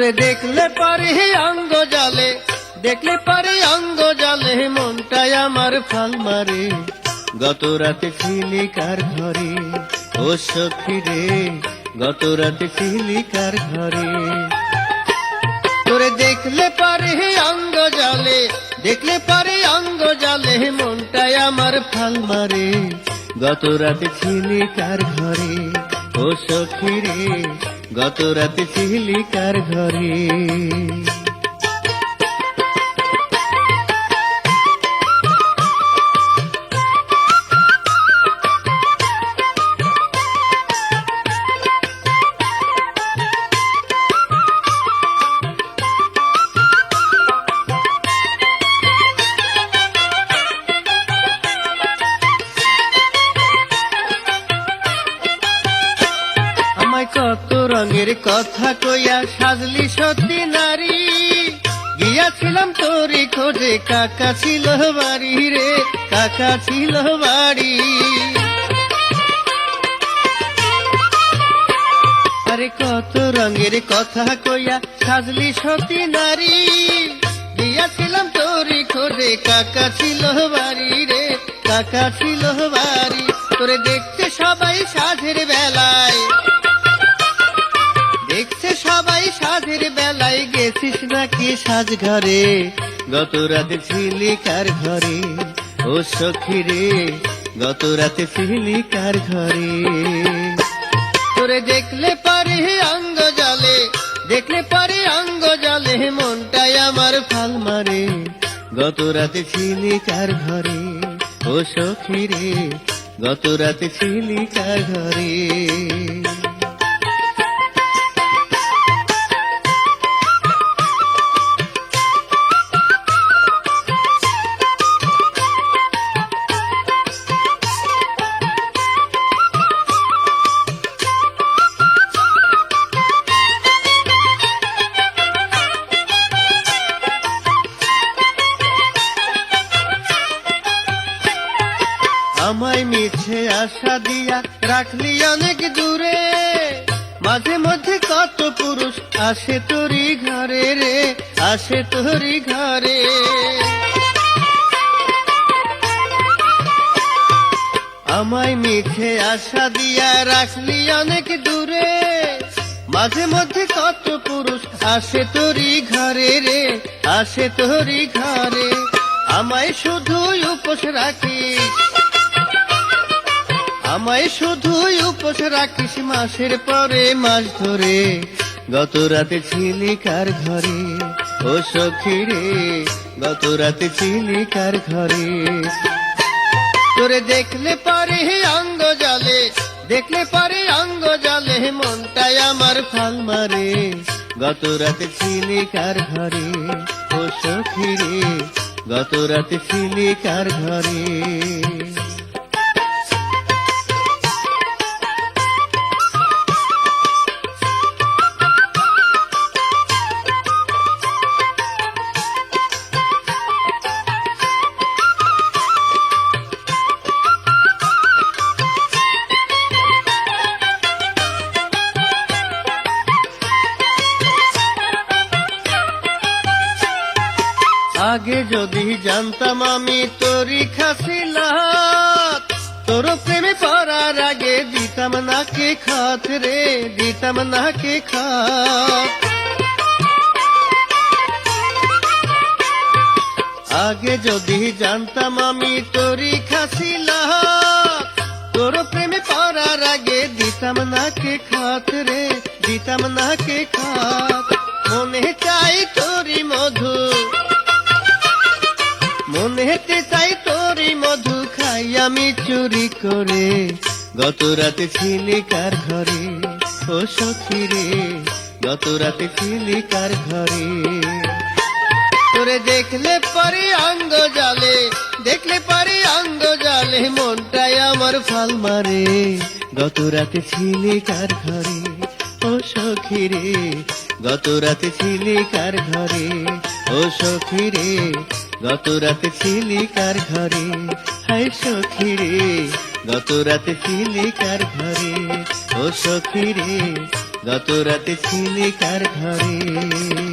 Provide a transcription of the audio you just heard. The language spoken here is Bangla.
তোরে দেখলে পারে অঙ্গ জালে, দেখলে পারে অঙ্গ জালে মনটাই আমার ফাল মারে। গত রাতে ছিলি কার ঘরে, ও সখী গত রাতে ছিলি কার ঘরে। তোরে দেখলে পারে অঙ্গ জালে, দেখলে পারে অঙ্গ জালে মনটাই আমার ফাল মারে। গত রাতে ছিলি কার ঘরে, ও সখী গত রাতে ছিলি কার ঘরে। রঙের কথা কইয়া সাজলি সত্যি নারী। গিয়াছিলাম তোরে খোঁজে, কাকা ছিল বাড়ি রে, কাকা ছিল বাড়ি। আরে কত রঙের কথা কইয়া সাজলি সতী নারী। দিয়াছিলাম তোরে খোঁজে, কাকা ছিল বাড়ি রে, কাকা ছিল বাড়ি। তোরে দেখতে সবাই সাধের গেছিস নাকি সাজ ঘরে গত রাতে ছিলি কার ঘরে? ও সখী রে, গত রাতে ছিলি কার ঘরে? তোরে দেখলে পারে অঙ্গ জালে, দেখলে পারে অঙ্গ জালে, মনটাই আমার ফাল মারে। গত রাতে ছিলি কার ঘরে? ও সখী রে, গত রাতে ছিলি কার ঘরে? আমায় মিছে আশা দিয়া রাখলি অনেক দূরে। মাঝে মধ্যে কত পুরুষ আসে তোরি ঘরে রে, আসে তোরি ঘরে। আমায় মিছে আশা দিয়া রাখলি অনেক দূরে। মাঝে মধ্যে কত পুরুষ আসে তোরি ঘরে রে, আসে তোরি ঘরে। আমায় শুধু উপোস রাখিস। আমায় শুধু উপোস রাখিস মাসের পরে মাস ধরে। গত রাতে ছিলি কার ঘরে? ও সখী রে, গত রাতে ছিলি কার ঘরে? তোরে দেখলে পারে অঙ্গ জালে, দেখলে পারে অঙ্গ জালে মনটাই আমার ফাল মারে। গত রাতে ছিলি কার ঘরে? ও সখী রে, গত রাতে ছিলি কার ঘরে? আগে যদি জানতাম আমি তোরই খাসিলাত তোর প্রেমে পড়ার আগে দিতাম নাকে খাত রে, দিতাম নাকে খাত। আগে যদি জানতাম আমি তোরই খাসিলাত তোর প্রেমে পড়ার আগে দিতাম নাকে খাত রে, দিতাম নাকে খাত। মনে চাই তোরই চুরি করে। গত রাতে ছিলি কার ঘরে? ও সখী রে, গত রাতে ছিলি কার ঘরে? তোরে দেখলে পারে অঙ্গ জালে, দেখলে পারে অঙ্গ জালে, মনটাই আমার ফাল মারে। গত রাতে ছিলি কার ঘরে? ও সখী রে গত রাতে ছিলি কার ঘরে? ও সখী রে গত রাতে ছিলি কার ঘরে? হাই সখী রে গত রাতে ছিলি কার ঘরে? ও সখী রে গত রাতে ছিলি কার ঘরে?